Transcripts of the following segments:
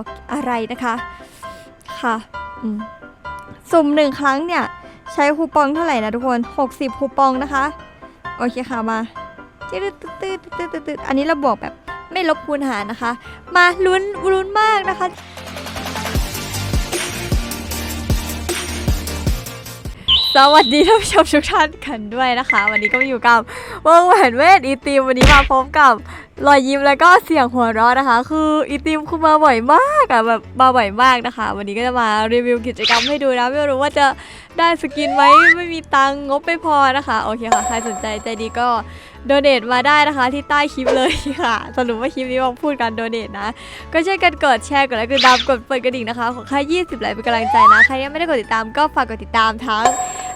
อกอะไรนะคะค่ะสุ่มหนึ่งครั้งเนี่ย ใช้คูปองเท่าไหร่นะทุกคน 60คูปองนะคะ โอเคค่ะมาตืดตืดตืดตืดตืดตืดอันนี้เราบวกแบบไม่ลบคูณหารนะคะ มาลุ้นลุ้นมากนะคะ สวัสดีท่านผู้ชมทุกท่านกันด้วยนะคะ วันนี้ก็มาอยู่กับวงแหวนเวทอีตีมวันนี้มาพบกับรอยยิ้มแล้วก็เสียงหัวเราะนะคะ คืออีตีมคือมาบ่อยมากอะแบบมาบ่อยมากนะคะ วันนี้ก็จะมารีวิวกิจกรรมให้ดูนะไม่รู้ว่าจะได้สกินไหมไม่มีตังงบไม่พอนะคะโอเคค่ะใครสนใจใจดีก็ โดเนทมาได้นะคะที่ใต้คลิปเลยค่ะ สรุปว่าคลิปนี้มาพูดกันโดเนทนะ ก็ช่วยกันกดแชร์กดไลค์กดติดามกดเปิดกระดิ่งนะคะ ของใคร20ไลค์เป็นกำลังใจนะ ใครยังไม่ได้กดติดตามก็ฝากกดติดตามทั้ง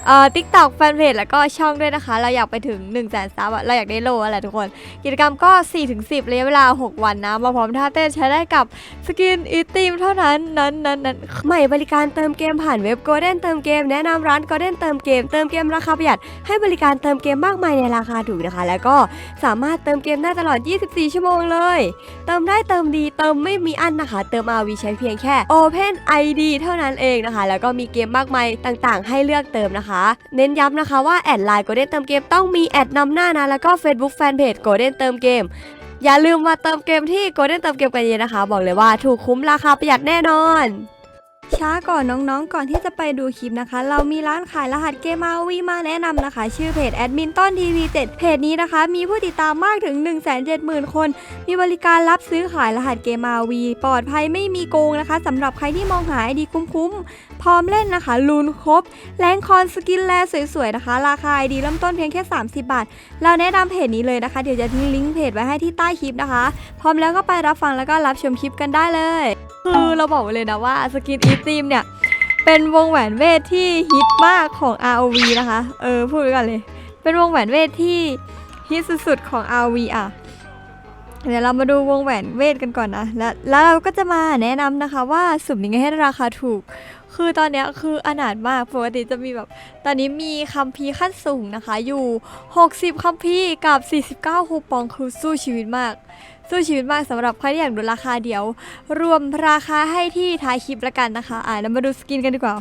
เอ่อทิกตอกแฟนเพจแล้วก็ช่องด้วยนะคะ เราอยากไปถึง1นึ่งแสนซับอะเราอยากได้โลอะไรทุกคน กิจกรรมก็ 4-10ระยะเวลา 6 วันนะ มาพร้อมท่าเต้นใช้ได้กับสกินอีทีมเท่านั้นนั้นนั้นนั้นใหม่บริการเติมเกมผ่านเว็บ Golden เติมเกมแนะนำร้าน Golden เติมเกมเติมเกมราคาประหยัดให้บริการเติมเกมมากมายในราคาถูกนะคะ แล้วก็สามารถเติมเกมได้ตลอด 24 ชั่วโมงเลย เติมได้เติมดีเติมไม่มีอันนะคะ เติม RV ใช้เพียงแค่ Open ID เท่านั้นเองนะคะ แล้วก็มีเกมมากมายต่างๆ ให้เลือกเติมนะคะเน้นย้ำนะคะว่าแอดไลน์ Golden เติมเกมต้องมีแอดนำหน้านะแล้วก็ Facebook Fanpage Golden เติมเกม อย่าลืมมาเติมเกมที่ Golden เติมเกมกันเยอะนะคะ บอกเลยว่าถูกคุ้มราคาประหยัดแน่นอนช้าก่อนน้องๆ ก่อนที่จะไปดูคลิปนะคะ เรามีร้านขายรหัสเกม RV มาแนะนำนะคะ ชื่อเพจแอดมินต้นทีวี7เพจนี้นะคะ มีผู้ติดตามมากถึง 170,000 คน มีบริการรับซื้อขายรหัสเกม RV ปลอดภัยไม่มีโกงนะคะสำหรับใครที่มองหาไอดีคุ้มๆ พร้อมเล่นนะคะลูนครบแรงคอนสกินแลสวยๆนะคะ ราคาดีเริ่มต้นเพียงแค่ 30 บาท เราแนะนำเพจนี้เลยนะคะ เดี๋ยวจะทิ้งลิงก์เพจไว้ให้ที่ใต้คลิปนะคะ พร้อมแล้วก็ไปรับฟังแล้วก็รับชมคลิปกันได้เลย คือเราบอกไว้เลยนะว่าสกินอีทีมเนี่ยเป็นวงแหวนเวทที่ฮิตมากของ ROV นะคะ เออพูดไว้ก่อนเลย เป็นวงแหวนเวทที่ฮิตสุดๆของ ROV อะ เดี๋ยวเรามาดูวงแหวนเวทกันก่อนนะ แล้วแล้วเราก็จะมาแนะนำนะคะว่าสุ่มยังไงให้ราคาถูก คือตอนเนี้ยคืออนาถมากปกติจะมีแบบ ตอนนี้มีคัมภีร์ขั้นสูงนะคะ อยู่ 60คัมภีร์กับ 49คูปองคือสู้ชีวิตมาก สู้ชีวิตมากสำหรับใครที่อยากดูราคาเดียว รวมราคาให้ที่ท้ายคลิปละกันนะคะอ่าเรามาดูสกินกันดีกว่า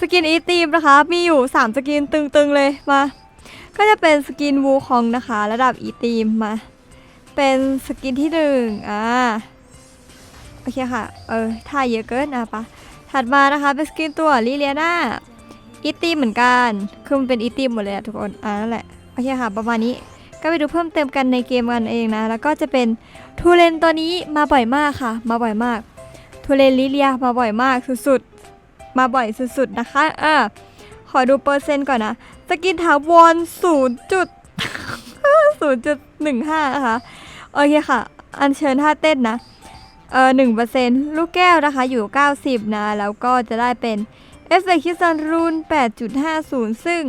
สกินอีทีมนะคะ มีอยู่ 3 สกินตึงๆเลยมา ก็จะเป็นสกินวูคองนะคะ ระดับอีทีมมา เป็นสกินที่หนึ่งอ่าโอเคค่ะ เออท่าเยอะเกินอะปะ ถัดมานะคะเป็นสกินตัวลิเลียนาอีทีเหมือนกัน คือมันเป็นอีทีหมดเลยอะทุกคน อ่านั่นแหละ โอเคค่ะ ประมาณนี้ ก็ไปดูเพิ่มเติมกันในเกมกันเองนะ แล้วก็จะเป็นทูเลนตัวนี้มาบ่อยมากค่ะ มาบ่อยมาก ทูเลนลิเลียมาบ่อยมากสุดๆ มาบ่อยสุดๆนะคะอ่าขอดูเปอร์เซ็นต์ก่อนนะ สกินถาวรศูนย์จุดศูนย์จุดหนึ่งห้านะคะ โอเคค่ะ อัญเชิญท่าเต้นนะ เออหนึ่งเปอร์เซ็นต์ลูกแก้วนะคะอยู่ 90 นะ แล้วก็จะได้เป็นเอฟเฟกต์คิสันรูน8.50 ซึ่ง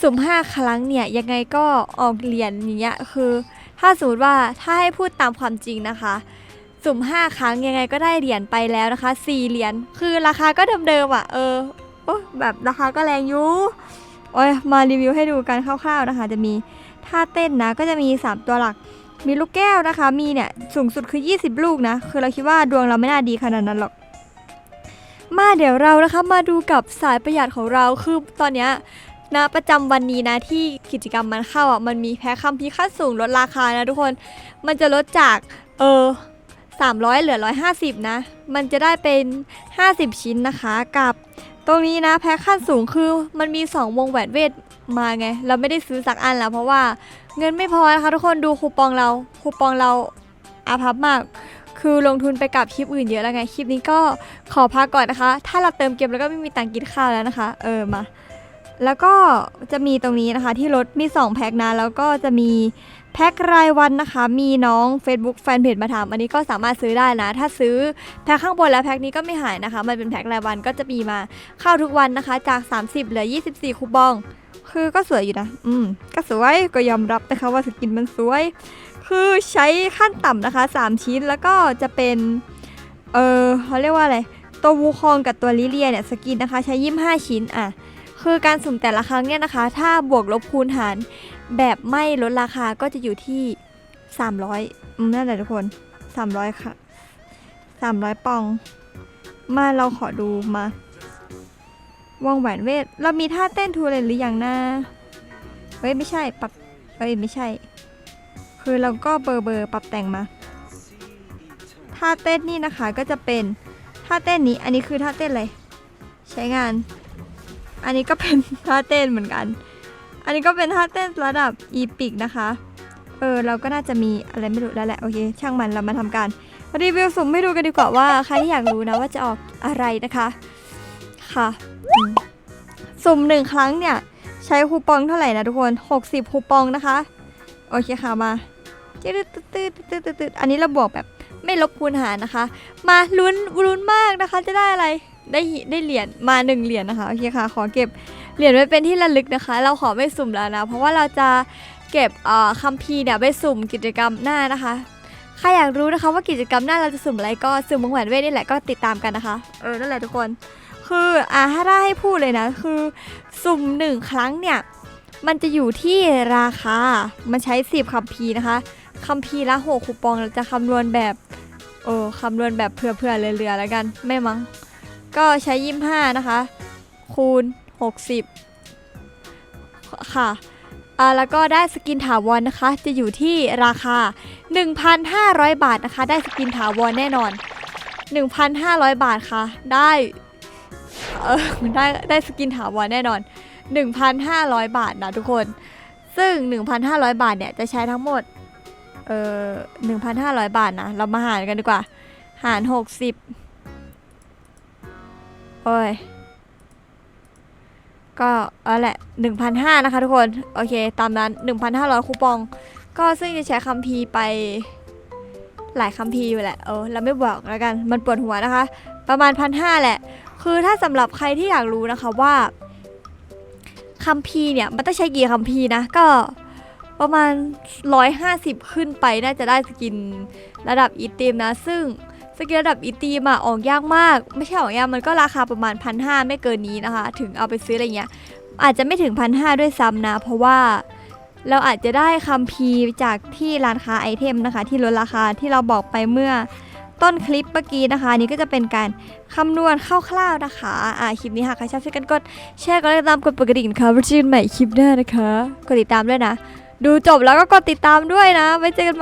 สุ่ม5ครั้งเนี่ย ยังไงก็ออกเหรียญอย่างเงี้ยคือ ถ้าสมมติว่าถ้าให้พูดตามความจริงนะคะ สุ่ม 5 ครั้งยังไงก็ได้เหรียญไปแล้วนะคะ 4 เหรียญคือราคาก็เดิมๆอะ เออโอ้แบบราคาก็แรงอยู่โอ้ยมารีวิวให้ดูกันคร่าวๆนะคะ จะมีท่าเต้นนะก็จะมี 3 ตัวหลัก มีลูกแก้วนะคะ มีเนี่ยสูงสุดคือ 20 ลูกนะ คือเราคิดว่าดวงเราไม่น่าดีขนาดนั้นหรอก มาเดี๋ยวเรานะคะมาดูกับสายประหยัดของเรา คือตอนเนี้ยนะประจำวันนี้นะที่กิจกรรมมันเข้าอะ มันมีแพ็คคัมพีร์ขั้นสูงลดราคานะทุกคน มันจะลดจากเออ300 เหลือ 150 นะ มันจะได้เป็น 50 ชิ้นนะคะกับ ตรงนี้นะแพ็คขั้นสูงคือมันมี 2 วงแหวนเวทมาไง เราไม่ได้ซื้อสักอันแล้ว เพราะว่าเงินไม่พอนะคะทุกคนดูคูปองเราคูปองเราอาพับมาก คือลงทุนไปกับคลิปอื่นเยอะแล้วไงคลิปนี้ก็ขอพักก่อนนะคะ ถ้าเราเติมเกมแล้วก็ไม่มีตังค์กินข้าวแล้วนะคะ เออมาแล้วก็จะมีตรงนี้นะคะที่รถมี 2 แพ็คนะแล้วก็จะมี แพ็ครายวันนะคะ มีน้อง Facebook แฟนเพจมาถามอันนี้ก็สามารถซื้อได้นะ ถ้าซื้อแพ็คข้างบนแล้วแพ็คนี้ก็ไม่หายนะคะ มันเป็นแพ็ครายวันก็จะมีมาเข้าทุกวันนะคะ จาก 30 เหลือ 24 คูปอง คือก็สวยอยู่นะ อืม ก็สวยก็ยอมรับนะคะว่าสกินมันสวย คือใช้ขั้นต่ำนะคะ 3 ชิ้นแล้วก็จะเป็น เออเขาเรียกว่าอะไร ตัววูคองกับตัวลิเลียเนี่ยสกินนะคะ ใช้ 25 ชิ้นอะคือการสุ่มแต่ละครั้งเนี่ยนะคะ ถ้าบวกลบคูณหาร แบบไม่ลดราคาก็จะอยู่ที่ 300อืมนั่นแหละทุกคน 300 ค่ะสามร้อยปอง มาเราขอดูมาวงแหวนเวท เรามีท่าเต้นทูเลนหรือยังนะ เฮ้ย ไม่ใช่ ปรับ เฮ้ย ไม่ใช่ คือเราก็เบอร์เบอร์ปรับแต่งมา ท่าเต้นนี่นะคะก็จะเป็นท่าเต้นนี้ อันนี้คือท่าเต้นอะไร ใช้งาน อันนี้ก็เป็นท่าเต้นเหมือนกัน อันนี้ก็เป็นท่าเต้นระดับอีพิกนะคะ เออเราก็น่าจะมีอะไรไม่รู้แล้วแหละโอเค ช่างมันเรามาทำการรีวิวสุ่มให้ดูกันดีกว่าว่าใครที่อยากรู้นะว่าจะออกอะไรนะคะ ค่ะสุ่มหนึ่งครั้งเนี่ย ใช้คูปองเท่าไหร่นะทุกคน 60คูปองนะคะ โอเคค่ะมาตืดตืดตืดตืดตืดอันนี้เราบวกแบบไม่ลบคูณหารนะคะ มาลุ้นลุ้นมากนะคะ จะได้อะไรได้ได้เหรียญมาหนึ่งเหรียญนะคะโอเคค่ะ ขอเก็บ เหรียญไว้เป็นที่ระลึกนะคะ เราขอไม่สุ่มแล้วนะ เพราะว่าเราจะเก็บคัมภีร์เนี่ยไปสุ่มกิจกรรมหน้านะคะใครอยากรู้นะคะว่ากิจกรรมหน้าเราจะสุ่มอะไรก็สุ่มวงแหวนเวทนี่แหละก็ติดตามกันนะคะ เออนั่นแหละทุกคน คืออ่าถ้าได้ให้พูดเลยนะคือสุ่มหนึ่งครั้งเนี่ยมันจะอยู่ที่ราคา มันใช้สิบคัมภีร์นะคะคัมภีร์ละหกคูปองเราจะคำนวณแบบเออคำนวณแบบเผื่อๆเรือๆแล้วกันไม่มั้งก็ใช้ยี่ห้านะคะ คูณ 60 ค่ะอ่าแล้วก็ได้สกินถาวรนะคะ จะอยู่ที่ราคา 1,500 บาทนะคะ ได้สกินถาวรแน่นอน 1,500 บาทค่ะ ได้เออได้ได้สกินถาวรแน่นอน 1,500 บาทนะทุกคน ซึ่ง 1,500 บาทเนี่ยจะใช้ทั้งหมดเออ1,500 บาทนะ เรามาหารกันดีกว่า หาร 60โอ้ย ก็เอาแหละ1,500นะคะทุกคน โอเค ตามนั้น 1,500 คูปอง ก็ซึ่งจะใช้คัมภีร์ไปหลายคัมภีร์อยู่แหละเออเราไม่บอกแล้วกันมันปวดหัวนะคะ ประมาณ1,500แหละ คือถ้าสำหรับใครที่อยากรู้นะคะว่าคัมภีร์เนี่ยมันต้องใช้กี่คัมภีร์นะก็ประมาณ 150 ขึ้นไปน่าจะได้สกินระดับอีทีมนะ ซึ่ง สกิลระดับอีตีมอะออกยากมาก ไม่ใช่ออกยากมันก็ราคาประมาณพันห้าไม่เกินนี้นะคะ ถึงเอาไปซื้ออะไรเงี้ย อาจจะไม่ถึงพันห้าด้วยซ้ำนะ เพราะว่าเราอาจจะได้คัมภีร์จากที่ร้านค้าไอเทมนะคะ ที่ลดราคาที่เราบอกไปเมื่อต้นคลิปเมื่อกี้นะคะนนี้ก็จะเป็นการคำนวณคร่าวๆนะคะอ่าคลิปนี้หากใครชอบช่วยกันกดแชร์กดติดตามกดปกระดิ่งค่ะไว้เจอกันใหม่คลิปหน้านะคะ กดติดตามด้วยนะ ดูจบแล้วก็กดติดตามด้วยนะไว้เจอกัน